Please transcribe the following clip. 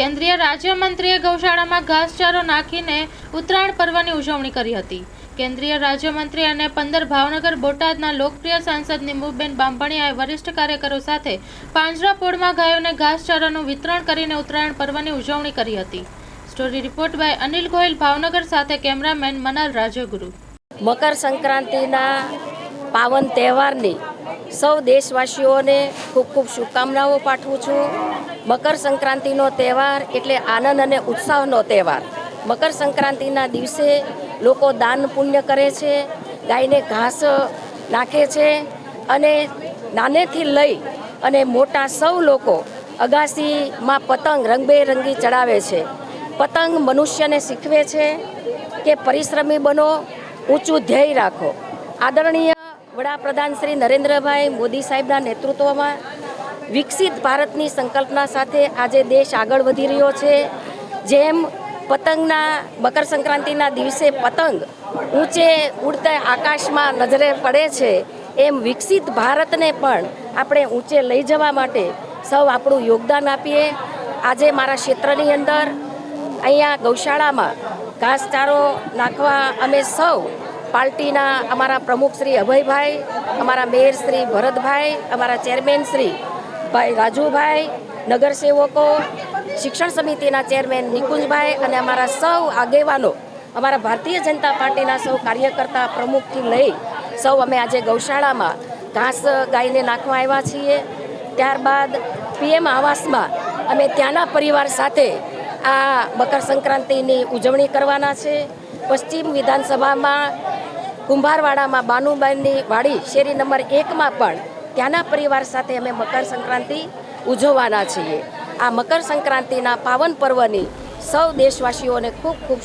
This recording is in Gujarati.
કેન્દ્રીય રાજ્યમંત્રીએ ગૌશાળામાં ઘાસચારો નાખીને ઉત્તરાયણ પર્વની ઉજવણી કરી હતી. કેન્દ્રીય રાજ્યમંત્રી અને પંદર ભાવનગર બોટાદના લોકપ્રિય સાંસદ નિમુબેન બાંભણીયાએ વરિષ્ઠ કાર્યકરો સાથે પાંજરાપોળમાં ગાયોને ઘાસચારાનું વિતરણ કરીને ઉત્તરાયણ પર્વની ઉજવણી કરી હતી. Story report by Anil Goyal Bhavnagar, સાથે કેમેરામેન મનાલ રાજગુરુ. મકર સંક્રાંતિના પાવન તહેવારની સૌ દેશવાસીઓને ખૂબ ખૂબ શુભકામનાઓ પાઠવું છું. મકર સંક્રાંતિનો તહેવાર એટલે આનંદ અને ઉત્સાહનો તહેવાર. મકર સંક્રાંતિના દિવસે લોકો દાન પુણ્ય કરે છે, ગાયને ઘાસ નાખે છે અને નાનેથી લઈ અને મોટા સૌ લોકો અગાસીમાં પતંગ રંગબેરંગી ચડાવે છે. પતંગ મનુષ્યને શીખવે છે કે પરિશ્રમી બનો, ઊંચું ધ્યેય રાખો. આદરણીય વડાપ્રધાન શ્રી નરેન્દ્રભાઈ મોદી સાહેબના નેતૃત્વમાં વિકસિત ભારતની સંકલ્પના સાથે આજે દેશ આગળ વધી રહ્યો છે. જેમ પતંગના, મકર સંક્રાંતિના દિવસે પતંગ ઊંચે ઉડતા આકાશમાં નજરે પડે છે, એમ વિકસિત ભારતને પણ આપણે ઊંચે લઈ જવા માટે સૌ આપણું યોગદાન આપીએ. આજે મારા ક્ષેત્રની અંદર અહીંયા ગૌશાળામાં ઘાસચારો નાખવા અમે સૌ પાર્ટીના અમારા પ્રમુખ શ્રી અભયભાઈ, અમારા મેયર શ્રી ભરતભાઈ, અમારા ચેરમેન શ્રી ભાઈ રાજુભાઈ, નગરસેવકો, શિક્ષણ સમિતિના ચેરમેન નિકુંજભાઈ અને અમારા સૌ આગેવાનો, અમારા ભારતીય જનતા પાર્ટીના સૌ કાર્યકર્તા પ્રમુખથી લઈ સૌ અમે આજે ગૌશાળામાં ઘાસ ગાયને નાખવા આવ્યા છીએ. ત્યારબાદ પીએમ આવાસમાં અમે ત્યાંના પરિવાર સાથે આ મકર સંક્રાંતિની ઉજવણી કરવાના છે. પશ્ચિમ વિધાનસભામાં કુંભારવાડામાં બાનુબાઈની વાડી શેરી નંબર એકમાં પણ ત્યાંના પરિવાર સાથે અમે મકર સંક્રાંતિ ઉજવવાના છીએ. આ મકર સંક્રાંતિના પાવન પર્વની સૌ દેશવાસીઓને ખૂબ ખૂબ